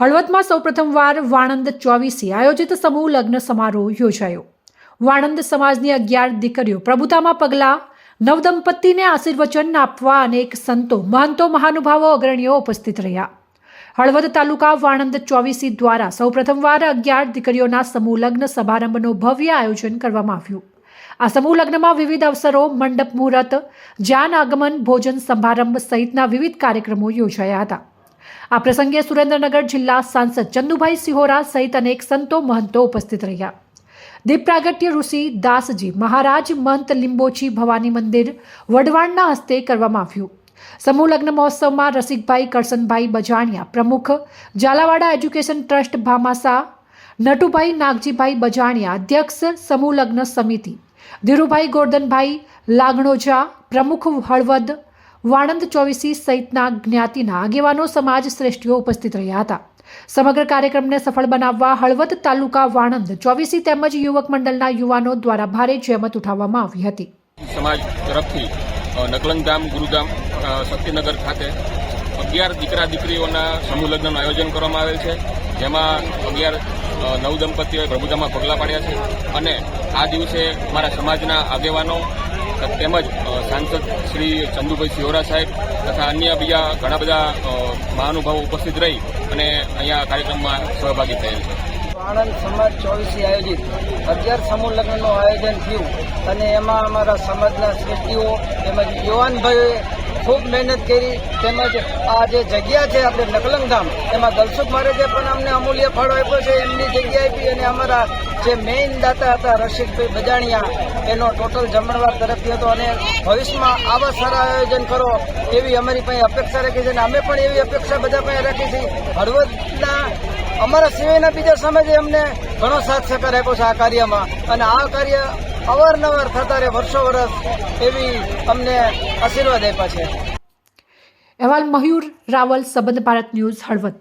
હળવદમાં સૌપ્રથમવાર વાણંદ ચોવીસી આયોજિત સમૂહ લગ્ન સમારોહ યોજાયો. વાણંદ સમાજની અગિયાર દીકરીઓ પ્રભુતામાં પગલાં, નવદંપતિને આશીર્વચન આપવા અનેક સંતો, મહંતો, મહાનુભાવો, અગ્રણીઓ ઉપસ્થિત રહ્યા. હળવદ તાલુકા વાણંદ ચોવીસી દ્વારા સૌપ્રથમવાર અગિયાર દીકરીઓના સમૂહ લગ્ન સમારંભનું ભવ્ય આયોજન કરવામાં આવ્યું. આ સમૂહ લગ્નમાં વિવિધ અવસરો, મંડપ, મુહૂર્ત, જાન આગમન, ભોજન સમારંભ સહિતના વિવિધ કાર્યક્રમો યોજાયા હતા. આ પ્રસંગે સુરેન્દ્રનગર જિલ્લા સાંસદ ચંદુભાઈ સિહોરા સહિત અનેક સંતો મહંતો ઉપસ્થિત રહ્યા. દીપ પ્રાગટ્ય ઋષિ દાસજી મહારાજ મહંત લિંબોચી ભવાની મંદિર વઢવાણના હસ્તે કરવામાં આવ્યું. સમૂહ લગ્ન મહોત્સવમાં રસિકભાઈ, કરસનભાઈ બજાણિયા પ્રમુખ, ઝાલાવાડા એજ્યુકેશન ટ્રસ્ટ ભામાસા, નટુભાઈ નાગજીભાઈ બજાણિયા અધ્યક્ષ, સમૂહ લગ્ન સમિતિ, ધીરુભાઈ ગોરધનભાઈ લાગણોજા પ્રમુખ હળવદ વાણંદ ચોવીસી સહિતના જ્ઞાતિના આગેવાનો સમાજ શ્રેષ્ઠીઓ ઉપસ્થિત રહ્યા હતા. સમગ્ર કાર્યક્રમને સફળ બનાવવા હળવદ તાલુકા વાણંદ ચોવીસી તેમજ યુવક મંડળના યુવાનો દ્વારા ભારે જહેમત ઉઠાવવામાં આવી હતી. સમાજ તરફથી અ, નકલંગધામ ગુરુગામ શક્તિનગર ખાતે અગિયાર દીકરા દીકરીઓના સમૂહ લગ્નનું આયોજન કરવામાં આવેલ છે. જેમાં અગિયાર નવ દંપતીઓએ પ્રભુતામાં પગલાં પાડ્યા છે. અને આ દિવસે અમારા સમાજના આગેવાનો તેમજ સાંસદ શ્રી ચંદુભાઈ સિહોરા સાહેબ તથા અન્ય બીજા ઘણા બધા મહાનુભાવો ઉપસ્થિત રહી અને અહીંયા કાર્યક્રમમાં સહભાગી થયેલ છે. આણંદ સમાજ ચોવીસી આયોજિત અગિયાર સમૂહ લગ્નનું આયોજન થયું અને એમાં અમારા સમાજના શ્રેષ્ઠીઓ તેમજ યુવાનભાઈઓએ ખૂબ મહેનત કરી તેમજ આ જે જગ્યા છે આપણે નકલંગધામ એમાં દલસુખ મહારાજે પણ અમને અમૂલ્ય ફાળો આપ્યો છે, એમની જગ્યા આપી અને અમારા જે મેઇન દાતા હતા રશિકભાઈ બજાણિયા એનો ટોટલ જમણવાર તરફથી હતો અને ભવિષ્યમાં આવા સારા આયોજન કરો એવી અમારી પાસે અપેક્ષા રાખી છે અને અમે પણ એવી અપેક્ષા બધા પાસે રાખી છે. હળવદના અમારા સિવાયના બીજા સમાજે અમને ઘણો સાથ સહકાર આપ્યો છે આ કાર્યમાં. અને આ કાર્ય અવારનવાર થતા રહે વર્ષો વર્ષ એવી અમને આશીર્વાદ આપ્યા છે. અહેવાલ મયુર રાવલ, સંબંધ ભારત ન્યૂઝ, હળવદ.